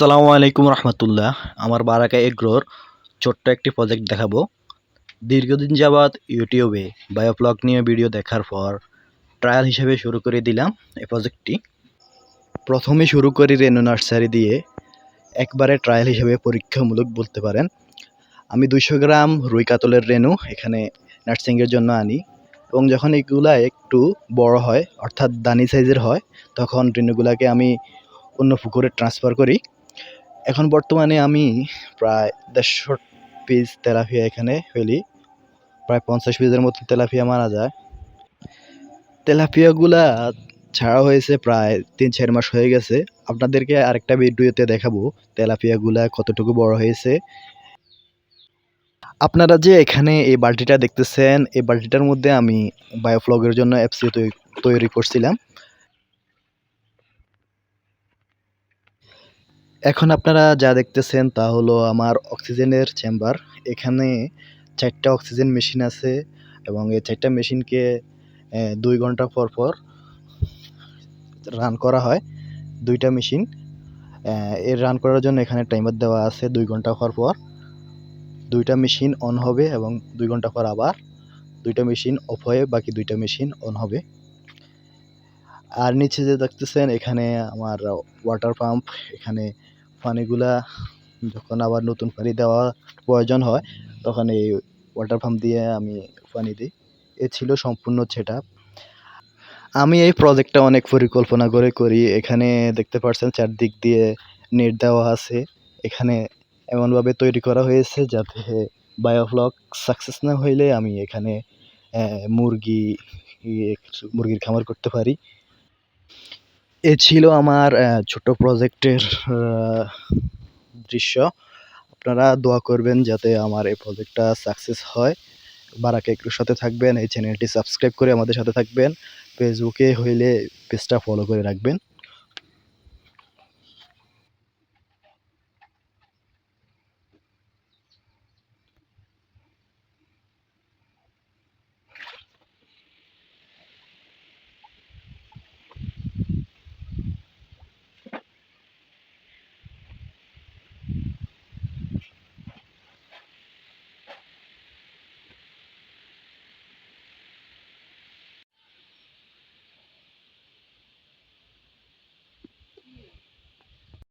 আসসালামু আলাইকুম রহমতুল্লাহ। আমার বারাকা এগ্রোর ছোট্ট একটি প্রজেক্ট দেখাবো। দীর্ঘদিন যাবৎ ইউটিউবে বায়োপ্লগ নিয়ে ভিডিও দেখার পর ট্রায়াল হিসেবে শুরু করে দিলাম এই প্রজেক্টটি প্রথমে শুরু করি রেনু নার্সারি দিয়ে, একবারে ট্রায়াল হিসেবে পরীক্ষামূলক বলতে পারেন। আমি দুইশো গ্রাম রুই কাতলের রেনু এখানে নার্সিংয়ের জন্য আনি এবং যখন এগুলা একটু বড় হয়, অর্থাৎ দানি সাইজের হয়, তখন রেনুগুলাকে আমি অন্য পুকুরে ট্রান্সফার করি। এখন বর্তমানে আমি প্রায় দেড়শো পিস তেলাপিয়া এখানে ফেলি। প্রায় পঞ্চাশ পিসের মতো তেলাপিয়া মারা যায়। তেলাপিয়াগুলা ছাড়া হয়েছে প্রায় তিন চার মাস হয়ে গেছে। আপনাদেরকে আরেকটা ভিডিওতে দেখাবো তেলাপিয়াগুলা কতটুকু বড় হয়েছে। আপনারা যে এখানে এই বালতিটা দেখতেছেন, এই বালতিটার মধ্যে আমি বায়োফ্লগের জন্য অ্যাপসি তৈরি করছিলাম। এখন আপনারা যা দেখতেছেন তা হলো আমার অক্সিজেনের চেম্বার। এখানে চারটা অক্সিজেন মেশিন আছে এবং এই চারটা মেশিনকে দুই ঘণ্টা পর পর রান করা হয় দুইটা মেশিন। এর রান করার জন্য এখানে টাইমার দেওয়া আছে দুই ঘণ্টা পর পর। দুইটা মেশিন অন হবে এবং দুই ঘণ্টা পর আবার দুইটা মেশিন অফ হয়ে বাকি দুইটা মেশিন অন হবে। আর নিচে যে দেখতেছেন এখানে আমার ওয়াটার পাম্প এখানে পানিগুলা যখন আবার নতুন পানি দেওয়া প্রয়োজন হয় তখন এই ওয়াটার পাম্প দিয়ে আমি পানি দিই। এ ছিল সম্পূর্ণ সেট আমি এই প্রজেক্টটা অনেক পরিকল্পনা করে করি। এখানে দেখতে পাচ্ছেন চারদিক দিয়ে নেট দেওয়া আছে। এখানে এমনভাবে তৈরি করা হয়েছে যাতে বায়োফ্লক সাকসেস না হইলে আমি এখানে মুরগি ইয়ে, মুরগির খামার করতে পারি। এ ছিল আমার ছোট প্রজেক্টের দৃশ্য। আপনারা দোয়া করবেন যাতে আমার এই প্রজেক্টটা সাকসেস হয়। বারাকে একটুর সাথে থাকবেন, এই চ্যানেলটি সাবস্ক্রাইব করে আমাদের সাথে থাকবেন। ফেসবুকে হইলে পেজটা ফলো করে রাখবেন।